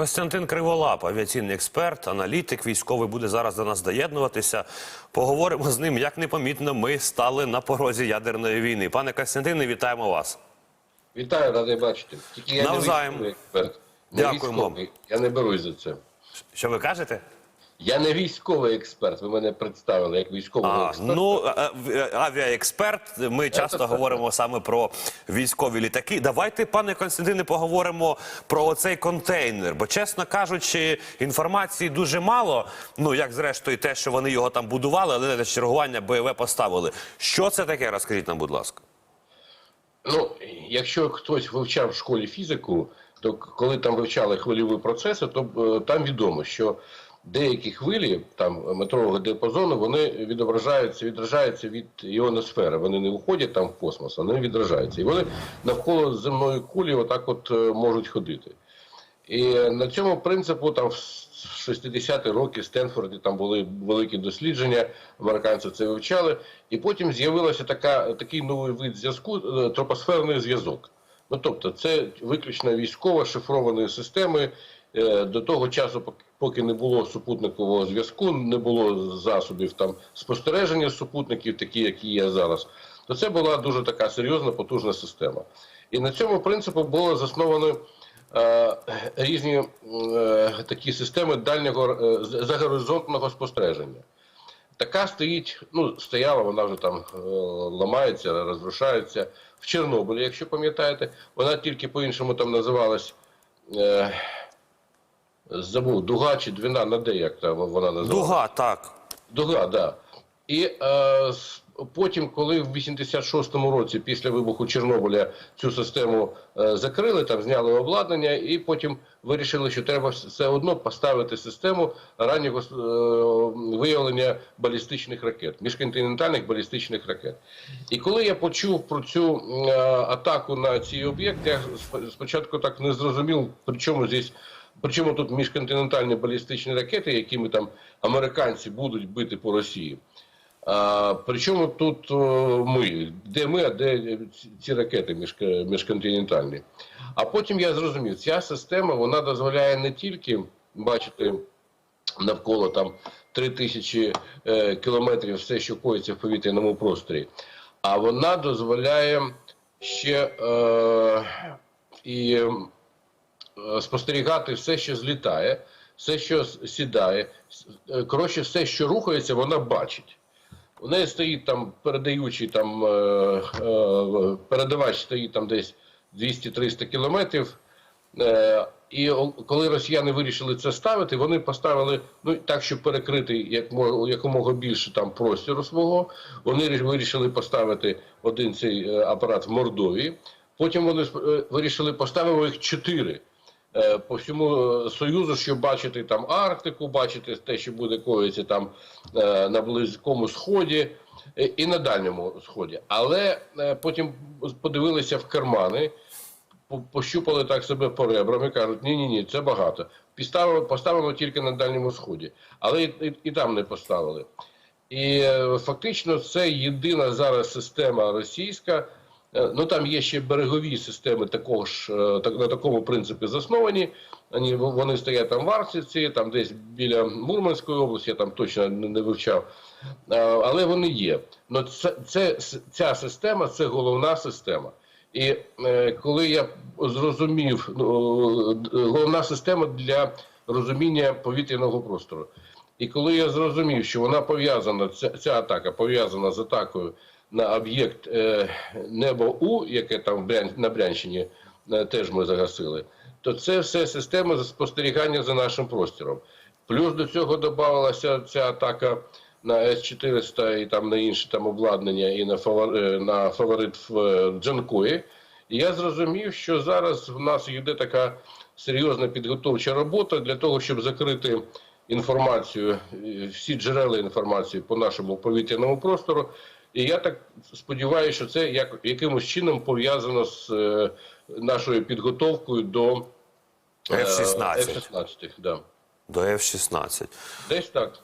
Костянтин Криволап, авіаційний експерт, аналітик, військовий буде зараз до нас доєднуватися. Поговоримо з ним, як непомітно ми стали на порозі ядерної війни. Пане Костянтине, вітаємо вас. Вітаю, радий бачити. Тільки я Навзаєм. не військовий експерт. Не Дякуємо. військовий. Я не берусь за це. Що ви кажете? Я не військовий експерт. Ви мене представили як військового А, експерта. ну, е, е, авіаексперт. Ми часто це говоримо саме про військові літаки. Давайте, пане Константине, поговоримо про оцей контейнер. Бо, чесно кажучи, інформації дуже мало. Ну, як зрештою, те, що вони його там будували, але на чергування бойове поставили. Що це таке? Розкажіть нам, будь ласка. Ну, якщо хтось вивчав в школі фізику, то коли там вивчали хвильові процеси, то е, там відомо, що деякі хвилі там метрового діапазону вони відображаються, відражаються від іоносфери. Вони не уходять там в космос, вони відражаються. І вони навколо земної кулі отак от е, можуть ходити. І на цьому принципу там в 60-ті роки в Стенфорді там були великі дослідження, американці це вивчали, і потім з'явилося така, такий новий вид зв'язку е, тропосферний зв'язок. Ну тобто, це виключно військова шифрованої системи. Е, До того часу, поки- поки не було супутникового зв'язку, не було засобів там спостереження супутників, такі, які є зараз, то це була дуже така серйозна, потужна система. І на цьому принципу було засновано е, різні е, такі системи дальнього е, загоризонтного спостереження. Така стоїть, ну стояла, вона вже там е, ламається, розрушається в Чорнобилі, якщо пам'ятаєте, вона тільки по-іншому там називалась. Е, забув, дуга чи двіна на де, як вона називалась. Дуга, так. Дуга, да. І е, потім, коли в 86-му році, після вибуху Чорнобиля, цю систему е, закрили, там зняли обладнання, і потім вирішили, що треба все одно поставити систему раннього е, виявлення балістичних ракет, міжконтинентальних балістичних ракет. І коли я почув про цю е, атаку на ці об'єкти, я спочатку так не зрозумів, при чому здесь Причому тут міжконтинентальні балістичні ракети, якими там американці будуть бити по Росії. А, причому тут о, ми, де ми, а де ці- ракети міжк- міжконтинентальні. А потім я зрозумів, ця система вона дозволяє не тільки бачити навколо там 3000 е, кілометрів все, що коїться в повітряному просторі, а вона дозволяє ще е, і е, спостерігати все, що злітає, все, що сідає, е, коротше, все, що рухається, вона бачить. У неї стоїть там передаючий там е, е, передавач стоїть там десь 200-300 кілометрів. Е, і коли росіяни вирішили це ставити, вони поставили ну так, щоб перекрити як мо- якомога більше там простору свого. Вони вирішили поставити один цей е, апарат в Мордовії. Потім вони е, вирішили поставити їх чотири е, по всьому е, союзу, щоб бачити там Арктику, бачити те, що буде коїться там е, на близькому сході е, і на дальньому сході. Але е, потім подивилися в кармани пощупали так себе по ребрам і кажуть, ні, ні, ні, це багато. Поставимо, поставимо тільки на Дальньому Сході. Але і, і, і там не поставили. І е, фактично це єдина зараз система російська. Е, Ну там є ще берегові системи такого ж е, так, на такому принципі засновані. Вони, вони стоять там в Арктиці, там десь біля Мурманської області, я там точно не, вивчав. Е, Але вони є. Но це, це, ця система це головна система. І е, коли я зрозумів, ну, головна система для розуміння повітряного простору. І коли я зрозумів, що вона пов'язана, ця, ця атака пов'язана з атакою на об'єкт е, Небо У, яке там на Брянщині е, теж ми загасили, то це все система спостерігання за нашим простором. Плюс до цього додавалася ця атака на С-400 і там на інше там обладнання, і на, фавор, е, на фаворит в Джанкої. І я зрозумів, що зараз в нас йде така серйозна підготовча робота для того, щоб закрити інформацію, всі джерела інформації по нашому повітряному простору. І я так сподіваюся, що це як, якимось чином пов'язано з е, нашою підготовкою до е, F-16. F-16 да. До F-16. Десь так.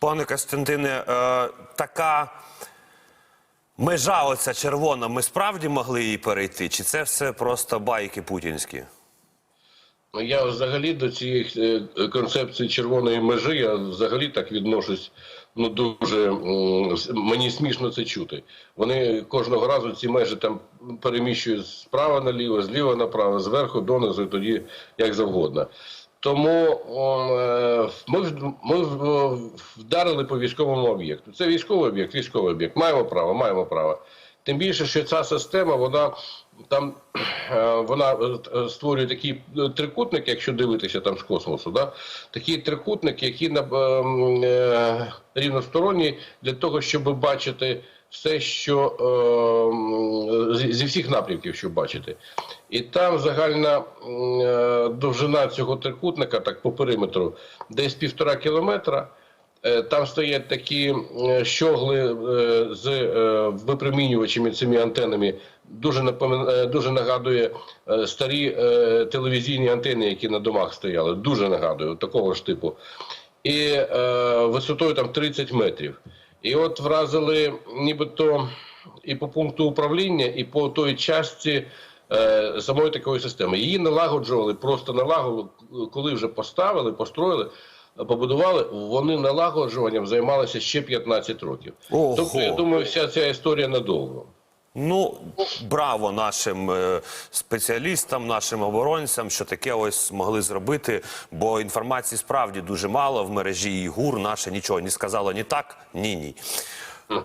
Пане Костянтине, е, така межа оця червона, ми справді могли її перейти? Чи це все просто байки путінські? Я взагалі до цієї е, концепції червоної межі я взагалі так відношусь. Ну дуже мені смішно це чути. Вони кожного разу ці межі там переміщують справа наліво, зліва направо, зверху донизу, і тоді як завгодно. Тому е, ми, ми вдарили по військовому об'єкту. Це військовий об'єкт, військовий об'єкт. Маємо право, маємо право. Тим більше, що ця система, вона там вона е, створює такий е, трикутник, якщо дивитися там з космосу, да? такі трикутники, які на е, е, для того, щоб бачити все, що е, зі- всіх напрямків, щоб бачити. І там загальна е, довжина цього трикутника, так по периметру, десь півтора кілометра. Е, Там стоять такі е, щогли е, з випромінювачами цими антенами. Дуже напомин- е, дуже нагадує старі телевізійні антени, які на домах стояли. Дуже нагадує такого ж типу. І висотою там 30 метрів. І от вразили нібито і по пункту управління, і по той частці самої такої системи. Її налагоджували, просто налагоджували, коли вже поставили, построїли, побудували, вони налагоджуванням займалися ще 15 років. Ого. Тобто, я думаю, вся ця історія надовго. Ну, браво нашим е, спеціалістам, нашим оборонцям, що таке ось змогли зробити. Бо інформації справді дуже мало в мережі і ГУР наше нічого не сказало ні так, ні ні.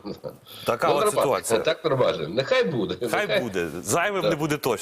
Така Ну, от ситуація. Так нормально. Нехай буде. Хай Нехай- буде. Зайвим не буде точно.